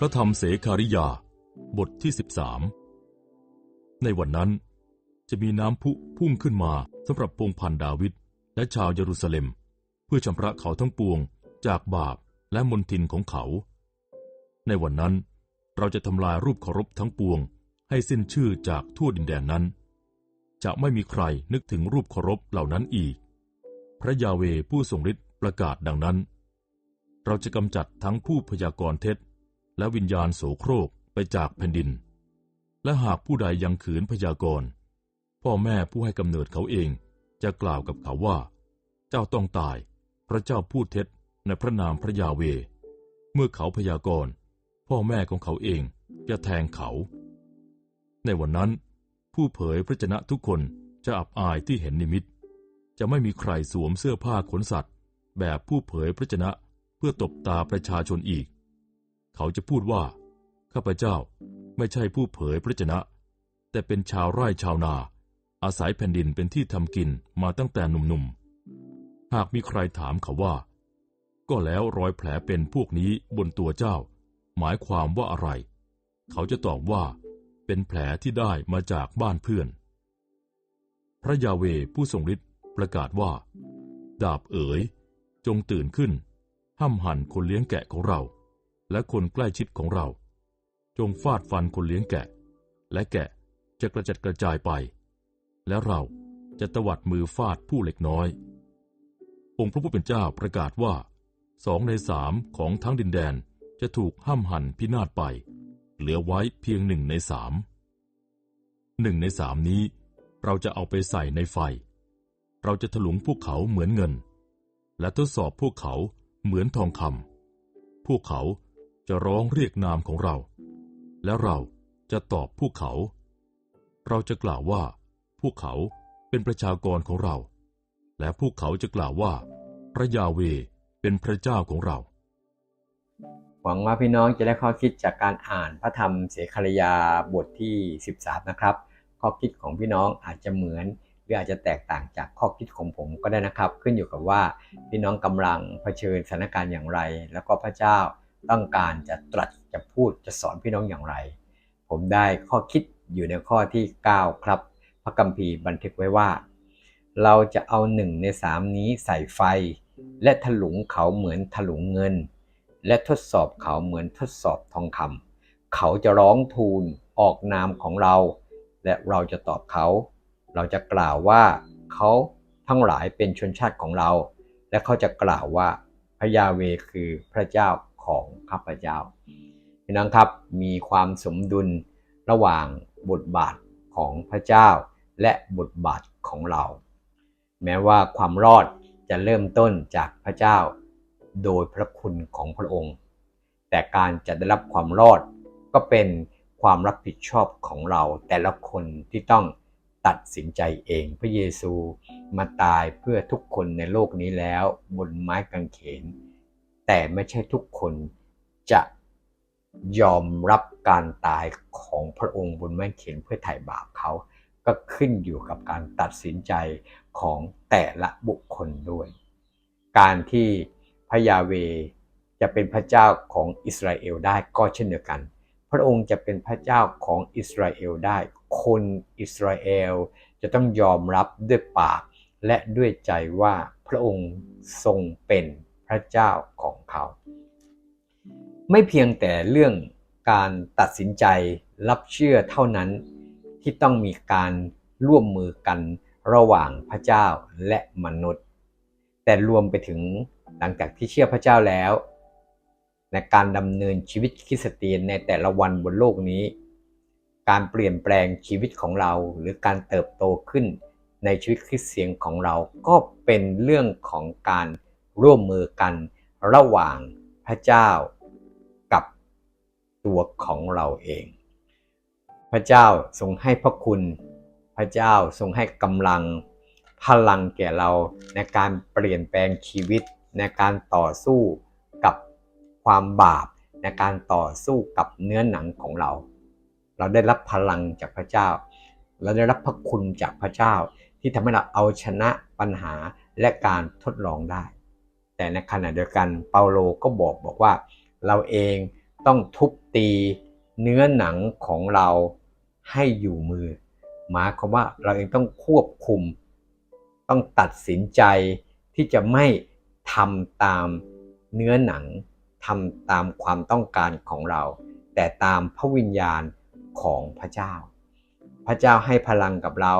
พระธรรมเสคาริยา บทที่ 13 ในวันนั้นจะมีน้ำพุพุ่งขึ้นมาสำหรับพงพันดาวิดและชาวเยรูซาเล็ม เพื่อชำระเขาทั้งปวงจากบาปและมนทินของเขา ในวันนั้นเราจะทำลายรูปเคารพทั้งปวง ให้สิ้นชื่อจากทั่วดินแดนนั้น จะไม่มีใครนึกถึงรูปเคารพเหล่านั้นอีก พระยาเวผู้ทรงฤทธิ์ประกาศดังนั้น เราจะกำจัดทั้งผู้พยากรณ์เท็จ และวิญญาณโสโครกไปจากแผ่นดิน และหากผู้ใดยังขืนพยากรณ์พ่อแม่ผู้ให้กำเนิดเขาเองจะกล่าวกับเขาว่า เจ้าต้องตาย พระเจ้าพูดเท็จในพระนามพระยาเว เมื่อเขาพยากรณ์พ่อแม่ของเขาเองจะแทงเขา ในวันนั้น ผู้เผยพระชนะทุกคนจะอับอายที่เห็นนิมิต จะไม่มีใครสวมเสื้อผ้าขนสัตว์ แบบผู้เผยพระชนะเพื่อตบตาประชาชนอีก เขาจะพูดว่า ข้าพเจ้าไม่ใช่ผู้เผยพระชนะ แต่เป็นชาวไร่ชาวนา อาศัยแผ่นดินเป็นที่ทำกินมาตั้งแต่หนุ่มๆ หากมีใครถามเขาว่า ก็แล้วรอยแผลเป็นพวกนี้บนตัวเจ้า หมายความว่าอะไร เขาจะตอบว่า เป็นแผลที่ได้มาจากบ้านเพื่อน พระยาเวผู้ทรงฤทธิ์ประกาศว่า ดาบเอ๋ย จงตื่นขึ้นห้ามหันคนเลี้ยงแกะของเรา และคนใกล้ชิดของเรา จงฟาดฟันคนเลี้ยงแกะ และแกะจะกระจัดกระจายไป และเราจะตวัดมือฟาดผู้เล็กน้อย องค์พระผู้เป็นเจ้าประกาศว่าสองในสามของทั้งดินแดนจะถูกห้ามหันพินาศไป เหลือไว้เพียงหนึ่งในสามหนึ่งในสามนี้ เราจะเอาไปใส่ในไฟ เราจะถลุงพวกเขาเหมือนเงิน และทดสอบพวกเขาเหมือนทองคำพวกเขา จะร้องเรียกนามของเรา และเราจะตอบพวกเขา เราจะกล่าวว่า พวกเขาเป็นประชากรของเรา และพวกเขาจะกล่าวว่า พระยาเวเป็นพระเจ้าของเรา หวังว่าพี่น้องจะได้ข้อคิดจากการอ่านพระธรรมเสคารยาบทที่ 13 นะครับ ข้อคิดของพี่น้องอาจจะเหมือนหรืออาจจะแตกต่างจากข้อคิดของผมก็ได้นะครับ ขึ้นอยู่กับว่าพี่น้องกำลังเผชิญสถานการณ์อย่างไร แล้วก็พระเจ้า ต้องการจะตรัสจะพูดจะสอนพี่น้องอย่างไร ผมได้ข้อคิดอยู่ในข้อที่ 9 ครับ พระคัมภีร์บันทึกไว้ว่า เราจะเอาหนึ่งในสามนี้ใส่ไฟ และถลุงเขาเหมือนถลุงเงิน และทดสอบเขาเหมือนทดสอบทองคำเขาจะร้องทูลออกนามของเรา และเราจะตอบเขา เราจะกล่าวว่าเขาทั้งหลายเป็นชนชาติของเรา และเขาจะกล่าวว่าพระยาเวคือพระเจ้า ของข้าพเจ้าพี่น้องครับมีความสมดุลระหว่างบทบาทของพระเจ้า และบทบาทของเรา แม้ว่าความรอดจะเริ่มต้นจากพระเจ้า โดยพระคุณของพระองค์ แต่การจะได้รับความรอดก็เป็นความรับผิดชอบของเรา แต่ละคนที่ต้องตัดสินใจเอง พระเยซูมาตายเพื่อทุกคนในโลกนี้แล้ว บนไม้กางเขน แต่ไม่ใช่ทุกคนจะยอมรับการตายของพระองค์บนไม้เขียนเพื่อไถ่บาปเขาก็ขึ้นอยู่กับการตัดสินใจของแต่ละบุคคลด้วย การที่พระยาเวจะเป็นพระเจ้าของอิสราเอลได้ก็เช่นเดียวกัน พระองค์จะเป็นพระเจ้าของอิสราเอลได้ คนอิสราเอลจะต้องยอมรับด้วยปากและด้วยใจว่าพระองค์ทรงเป็น พระเจ้าของเขา ไม่เพียงแต่เรื่องการตัดสินใจรับเชื่อเท่านั้นที่ต้องมีการร่วมมือกันระหว่างพระเจ้าและมนุษย์ แต่รวมไปถึงหลังจากที่เชื่อพระเจ้าแล้วในการดำเนินชีวิตคริสเตียนในแต่ละวันบนโลกนี้ การเปลี่ยนแปลงชีวิตของเราหรือการเติบโตขึ้นในชีวิตคริสเตียนของเราก็เป็นเรื่องของการ ร่วมมือกันระหว่างพระเจ้ากับตัวของเราเอง พระเจ้าทรงให้พระคุณ พระเจ้าทรงให้กำลังพลังแก่เราในการเปลี่ยนแปลงชีวิต ในการต่อสู้กับความบาป ในการต่อสู้กับเนื้อหนังของเรา เราได้รับพลังจากพระเจ้า เราได้รับพระคุณจากพระเจ้าที่ทำให้เราเอาชนะปัญหาและการทดลองได้ แต่ในขณะเดียวกันเปาโลก็บอกบอกว่า เราเองต้องทุบตีเนื้อหนังของเราให้อยู่มือ หมายความว่าเราเองต้องควบคุม ต้องตัดสินใจที่จะไม่ทำตามเนื้อหนังทำตามความต้องการของเรา แต่ตามพระวิญญาณของพระเจ้า พระเจ้าให้พลังกับเรา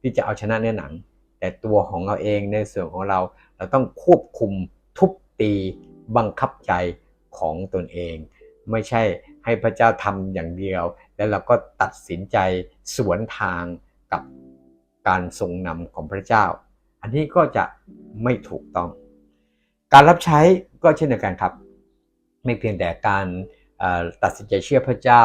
ที่จะเอาชนะเนื้อหนัง แต่ตัวของเราเองในส่วนของเราเราต้องควบคุม ทุบตีบังคับใจของตนเอง ไม่ใช่ให้พระเจ้าทำอย่างเดียว แล้วเราก็ตัดสินใจสวนทางกับการทรงนำของพระเจ้า อันนี้ก็จะไม่ถูกต้อง การรับใช้ก็เช่นเดียวกันครับ ไม่เพียงแต่การตัดสินใจเชื่อพระเจ้า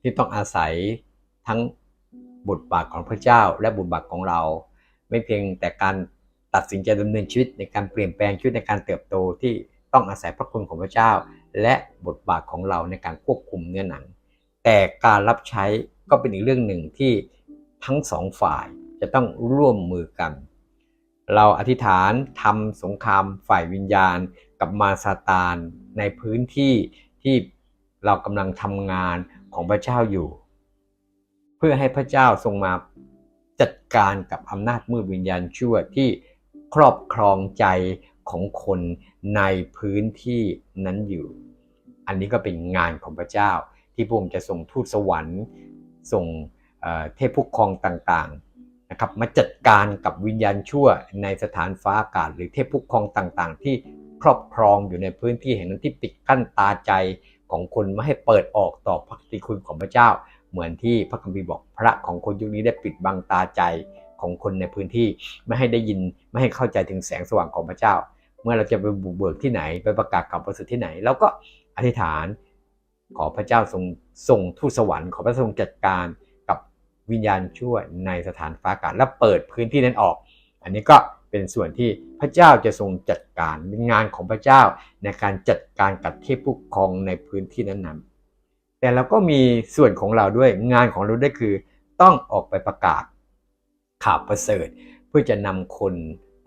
ที่ต้องอาศัยทั้งบทบาทของพระเจ้า และบทบาทของเรา ไม่เพียงแต่การ ตัดสินใจดำเนินชีวิตในการเปลี่ยนแปลงชีวิตในการเติบโตที่ต้องอาศัยพระคุณของพระเจ้า และบทบาทของเราในการควบคุมเนื้อหนัง แต่การรับใช้ก็เป็นอีกเรื่องหนึ่งที่ทั้งสองฝ่ายจะต้องร่วมมือกัน เราอธิษฐานทำสงครามฝ่ายวิญญาณ กับมารซาตานในพื้นที่ที่เรากำลังทำงานของพระเจ้าอยู่ เพื่อให้พระเจ้าทรงมาจัดการกับอำนาจมืดวิญญาณชั่วที่ ครอบครองใจของคนในพื้นที่นั้นอยู่ อันนี้ก็เป็นงานของพระเจ้า ที่พระองค์จะส่งทูตสวรรค์ ส่งเเทพผู้ครองต่างๆนะครับมาจัดการกับวิญญาณชั่วในสถานฟ้าอากาศ หรือเทพผู้ครองต่างๆ ที่ครอบครองอยู่ในพื้นที่แห่งนั้นที่ปิดกั้นตาใจของคนไม่ให้เปิดออกต่อพระติคุณของพระเจ้า เหมือนที่พระคัมภีร์บอกพระของคนยุคนี้ได้ปิดบังตาใจ ของคนในพื้นที่ไม่ให้ได้ยินไม่ให้เข้าใจถึงแสงสว่างของพระเจ้า เมื่อเราจะไปบุกเบิกที่ไหนไปประกาศข่าวประเสริฐที่ไหนเราก็อธิษฐานขอพระเจ้าทรงส่งทูตสวรรค์ขอพระทรงจัดการกับวิญญาณชั่วในสถานฟ้าอากาศและเปิดพื้นที่นั้นออก อันนี้ก็เป็นส่วนที่พระเจ้าจะทรงจัดการเป็นงานของพระเจ้าในการจัดการกับเทพผู้ครองในพื้นที่นั้นๆแต่เราก็มีส่วนของเราด้วยงานของเราด้วยคือ ต้องออกไปประกาศ ข่าวประเสริฐ เพื่อจะนำคน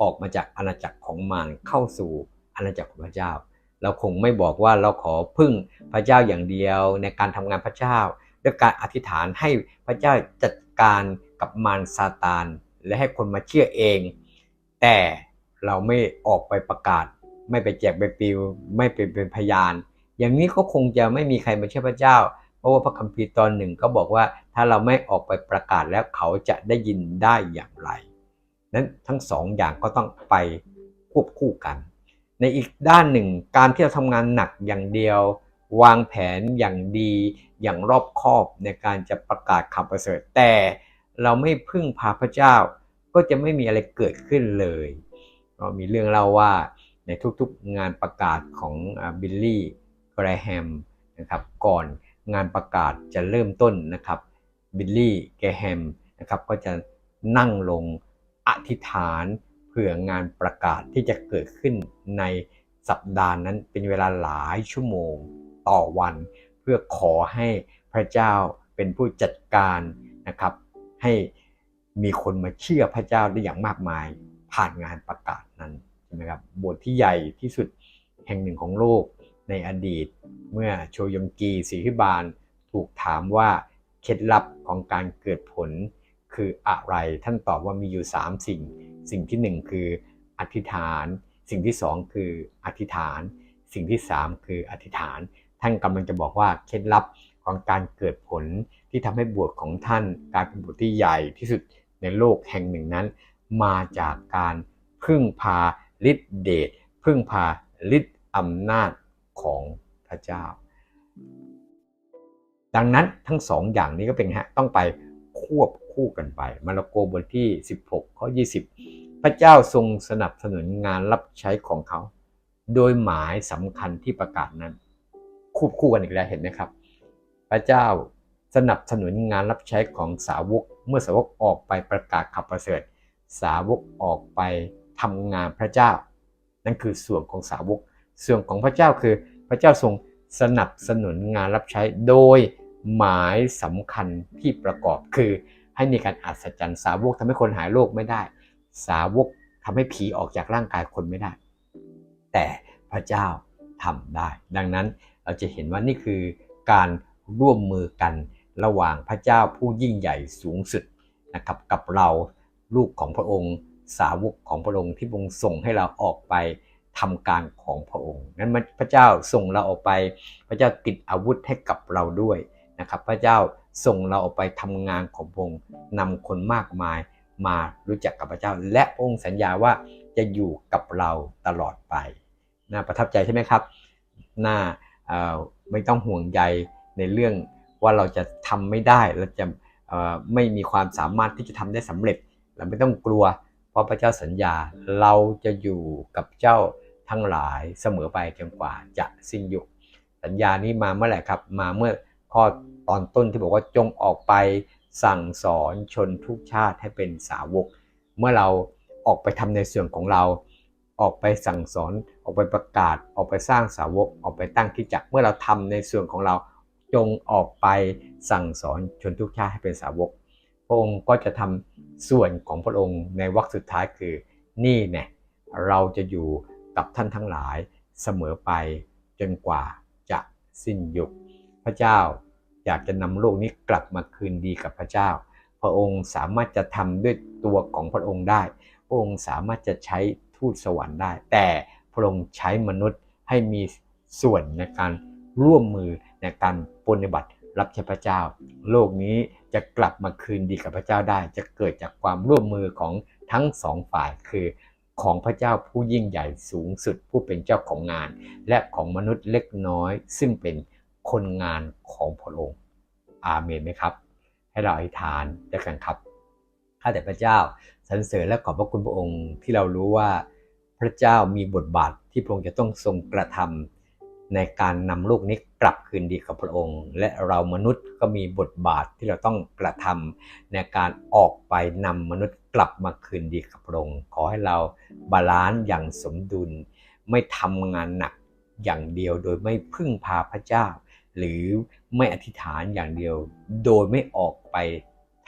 ออกมาจากอาณาจักรของมารเข้าสู่อาณาจักรของพระเจ้า เราคงไม่บอกว่าเราขอพึ่งพระเจ้าอย่างเดียวในการทำงานพระเจ้าด้วยการอธิษฐานให้พระเจ้าจัดการกับมารซาตานและให้คนมาเชื่อเอง แต่เราไม่ออกไปประกาศ ไม่ไปแจกใบปลิว ไม่ไปเป็นพยาน อย่างนี้ก็คงจะไม่มีใครมาเชื่อพระเจ้า เพราะว่าพระคัมภีร์ตอนหนึ่งก็บอกว่า ถ้าเราไม่ออกไปประกาศแล้วเขาจะได้ยินได้อย่างไร นั้นทั้งสองอย่างก็ต้องไปควบคู่กัน ในอีกด้านหนึ่งการที่เราทำงานหนักอย่างเดียว วางแผนอย่างดีอย่างรอบคอบในการจะประกาศข่าวประเสริฐแต่เราไม่พึ่งพาพระเจ้า ก็จะไม่มีอะไรเกิดขึ้นเลยก็มีเรื่องเล่าว่าในทุกๆงานประกาศของบิลลี่แกรแฮมนะครับก่อนงานประกาศจะเริ่มต้นนะครับ บิลลี่แกแฮมนะครับก็จะนั่งลงอธิษฐานเผื่องานประกาศที่จะเกิดขึ้นในสัปดาห์นั้นเป็นเวลาหลายชั่วโมงต่อวัน เพื่อขอให้พระเจ้าเป็นผู้จัดการนะครับ ให้มีคนมาเชื่อพระเจ้าได้อย่างมากมายผ่านงานประกาศนั้นใช่ไหมครับบทที่ใหญ่ที่สุดแห่งหนึ่งของโลกในอดีต เมื่อโชยงกีศรีพิบาลถูกถามว่า เคล็ดลับของการเกิดผลคืออะไร ท่านตอบว่ามีอยู่ 3 สิ่ง สิ่งทีหนึ่1 คืออธิษฐาน สิ่งที่ 2 คืออธิษฐาน สิ่งที่ 3 คืออธิษฐาน ท่านกำลังจะบอกว่าเคล็ดลับของการเกิดผลที่ทำให้บวชของท่านกลายเป็นบวชที่ใหญ่ที่สุดในโลกแห่งหนึ่งนั้น มาจากการพึ่งพาฤทธิเดชพึ่งพาฤทธิอำนาจของพระเจ้า ดังนั้นทั้งสองอย่างนี้ก็เป็นฮะต้องไปควบคู่กันไป มาระโกบทที่ 16ข้อ20 พระเจ้าทรงสนับสนุนงานรับใช้ของเขา โดยหมายสำคัญที่ประกาศนั้น ควบคู่กันอีกแล้วเห็นไหมครับ พระเจ้าสนับสนุนงานรับใช้ของสาวก เมื่อสาวกออกไปประกาศข่าวประเสริฐ สาวกออกไปทำงานพระเจ้า นั่นคือส่วนของสาวก ส่วนของพระเจ้าคือพระเจ้าทรงสนับสนุนงานรับใช้โดย หมายสำคัญที่ประกอบคือให้มีการอัศจรรย์สาวกทำให้คนหายโรคไม่ได้ สาวกทำให้ผีออกจากร่างกายคนไม่ได้ แต่พระเจ้าทำได้ ดังนั้นเราจะเห็นว่านี่คือการร่วมมือกันระหว่างพระเจ้าผู้ยิ่งใหญ่สูงสุดนะครับกับเราลูกของพระองค์ สาวกของพระองค์ที่พระองค์ส่งให้เราออกไปทำการของพระองค์นั้นพระเจ้าส่งเราออกไป พระเจ้าติดอาวุธให้กับเราด้วย นะครับ พระเจ้าส่งเราออกไปทำงานของพระองค์นำคนมากมายมารู้จักกับพระเจ้า และองค์สัญญาว่าจะอยู่กับเราตลอดไปน่าประทับใจใช่ไหมครับน่าไม่ต้องห่วงใยในเรื่องว่าเราจะทำไม่ได้เราจะไม่มีความสามารถที่จะทำได้สำเร็จ เราไม่ต้องกลัว เพราะพระเจ้าสัญญาเราจะอยู่กับเจ้าทั้งหลายเสมอไปจนกว่าจะสิ้นยุคสัญญานี้มาเมื่อไหร่ครับ มาเมื่อ ข้อตอนต้นที่บอกว่าจงออกไปสั่งสอนชนทุกชาติให้เป็นสาวก เมื่อเราออกไปทำในส่วนของเรา ออกไปสั่งสอน ออกไปประกาศ ออกไปสร้างสาวก ออกไปตั้งที่จักเมื่อเราทำในส่วนของเรา จงออกไปสั่งสอนชนทุกชาติให้เป็นสาวก พระองค์ก็จะทำส่วนของพระองค์ในวรรคสุดท้ายคือ นี่เนี่ยเราจะอยู่กับท่านทั้งหลายเสมอไปจนกว่าจะสิ้นยุค พระเจ้า อยากจะนำโลกนี้กลับมาคืนดีกับพระเจ้า พระองค์สามารถจะทำด้วยตัวของพระองค์ได้ พระองค์สามารถจะใช้ทูตสวรรค์ได้ แต่พระองค์ใช้มนุษย์ให้มีส่วนในการร่วมมือในการปฏิบัติรับใช้พระเจ้า โลกนี้จะกลับมาคืนดีกับพระเจ้าได้ จะเกิดจากความร่วมมือของทั้งสองฝ่ายคือของพระเจ้าผู้ยิ่งใหญ่สูงสุดผู้เป็นเจ้าของงาน และของมนุษย์เล็กน้อยซึ่งเป็น คนงานของพระองค์อาเมนไหมครับ ให้เราอธิษฐานด้วยกันครับข้าแต่พระเจ้าสรรเสริญและขอบพระคุณพระองค์ที่เรารู้ว่าพระเจ้ามีบทบาทที่พระองค์จะต้องทรงกระทำในการนำโลกนี้กลับคืนดีกับพระองค์ และเรามนุษย์ก็มีบทบาทที่เราต้องกระทำในการออกไปนำมนุษย์กลับมาคืนดีกับพระองค์ ขอให้เราบาลานซ์อย่างสมดุล ไม่ทำงานหนักอย่างเดียวโดยไม่พึ่งพาพระเจ้า หรือไม่อธิษฐานอย่างเดียว โดยไม่ออกไป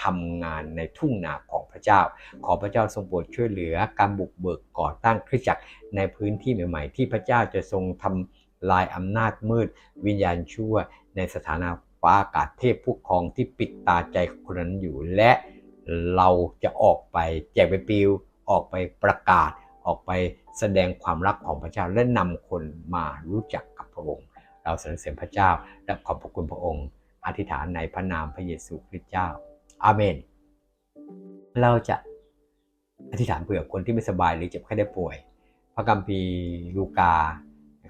ทำงานในทุ่งนาของพระเจ้า ขอพระเจ้าทรงโปรดช่วยเหลือการบุกเบิกก่อตั้งคริสตจักรในพื้นที่ใหม่ ๆ ที่พระเจ้าจะทรงทำลายอำนาจมืด วิญญาณชั่ว ในสถานะฟ้าอากาศเทพผู้ครองที่ปิดตาใจคนนั้นอยู่ และเราจะออกไปแจกไปปิว ออกไปประกาศ ออกไปแสดงความรักของพระเจ้าและนำคนมารู้จักกับพระองค์ เราสรรเสริญพระเจ้า และขอบพระคุณพระองค์ อธิษฐานในพระนามพระเยซูคริสต์เจ้า อาเมน เราจะอธิษฐานเผื่อคนที่ไม่สบายหรือเจ็บไข้ได้ป่วย พระคัมภีร์ลูกา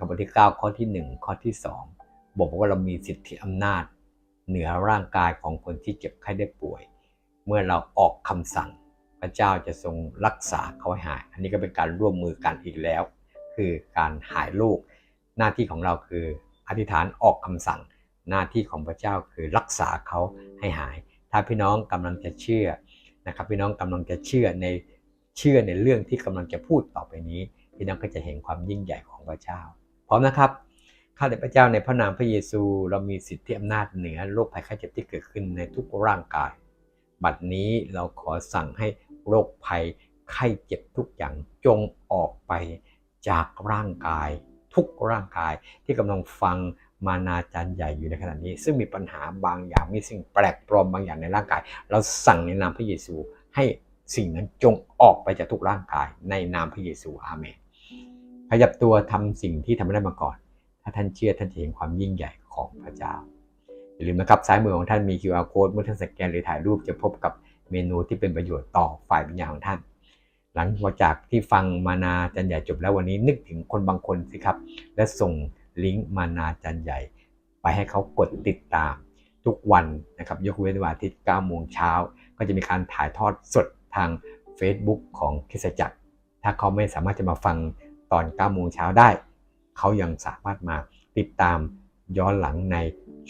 บทที่ 9 ข้อที่ 1 ข้อที่ 2 บอกว่าเรามีสิทธิอำนาจ เหนือร่างกายของคนที่เจ็บไข้ได้ป่วย เมื่อเราออกคำสั่งพระเจ้าจะทรงรักษาเขาให้หาย อันนี้ก็เป็นการร่วมมือกันอีกแล้ว คือการหายโรคหน้าที่ของเราคือ อธิษฐานออกคำสั่ง หน้าที่ของพระเจ้าคือรักษาเขาให้หาย ถ้าพี่น้องกำลังจะเชื่อนะครับ พี่น้องกำลังจะเชื่อในเชื่อในเรื่องที่กำลังจะพูดต่อไปนี้ พี่น้องก็จะเห็นความยิ่งใหญ่ของพระเจ้า พร้อมนะครับข้าแต่พระเจ้าในพระนามพระเยซู เรามีสิทธิอำนาจเหนือโรคภัยไข้เจ็บที่เกิดขึ้นในทุกร่างกาย บัดนี้เราขอสั่งให้โรคภัยไข้เจ็บทุกอย่างจงออกไปจากร่างกาย ทุกร่างกายที่กำลังฟังมานาจารย์ใหญ่อยู่ในขณะนี้ ซึ่งมีปัญหาบางอย่างมีสิ่งแปลกปลอมบางอย่างในร่างกาย เราสั่งในนามพระเยซูให้สิ่งนั้นจงออกไปจากทุกร่างกายในนามพระเยซูอาเมนขยับตัวทำสิ่งที่ทำไม่ได้มาก่อน ถ้าท่านเชื่อท่านจะเห็นความยิ่งใหญ่ของพระเจ้าอย่าลืมนะครับซ้ายมือของท่านมี QR code เมื่อท่านสแกนหรือถ่ายรูปจะพบกับเมนูที่เป็นประโยชน์ต่อฝ่ายวิญญาณของท่าน หลังจากที่ฟังมานาจันใหญ่จบแล้ววันนี้นึกถึงคนบางคนสิครับ และส่งลิงก์มานาจันใหญ่ ไปให้เขากดติดตาม ทุกวันนะครับยกเว้นวันอาทิตย์9โมงเช้า ก็จะมีการถ่ายทอดสดทาง Facebook ของคิสจักร ถ้าเขาไม่สามารถจะมาฟังตอน9โมงเช้าได้ เขายังสามารถมาติดตามย้อนหลังใน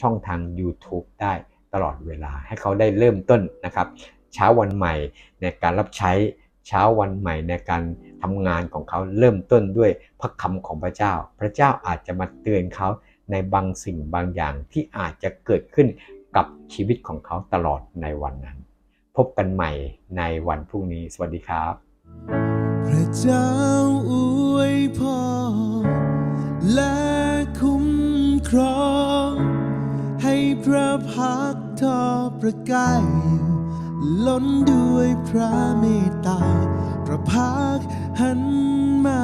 ช่องทาง YouTube ได้ตลอดเวลาให้เขาได้เริ่มต้นนะครับ เช้าวันใหม่ในการรับใช้ เช้าวันใหม่ในการทำงานของเขาเริ่มต้นด้วยพระคำของพระเจ้า พระเจ้าอาจจะมาเตือนเขาในบางสิ่งบางอย่างที่อาจจะเกิดขึ้นกับชีวิตของเขาตลอดในวันนั้น พบกันใหม่ในวันพรุ่งนี้ สวัสดีครับ พระเจ้าอวยพรและคุ้มครองพักทอประกายอยู่ ล้นด้วยพระเมตตา พระพักหันมา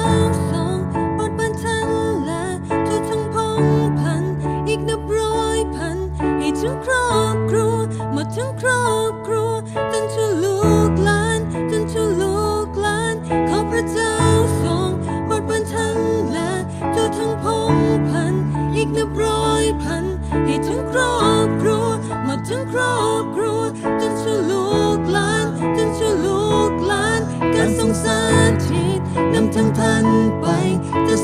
งพงพัน อีกนับร้อยพัน ให้ทั้งครอบครัว หมดทั้งครอบครัวจนชั่วลูกหลานจนชั่วลูกหลานข้าพระเจ้าทรงโปรดบันทันและทั่วทั้งพงพัน อีกนับร้อยพัน ให้ทั้งครอบครัว หมดทั้งครอบครัวจนชั่วลูกหลานจนชั่วลูกหลาน การทรงสาธิตนำทั้งท่านไปจะ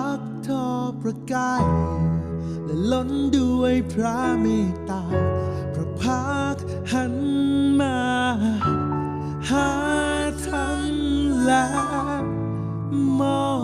ระพักทอประกายและล้นด้วยพระเมตตา พระพักหันมา หาท่านและมอง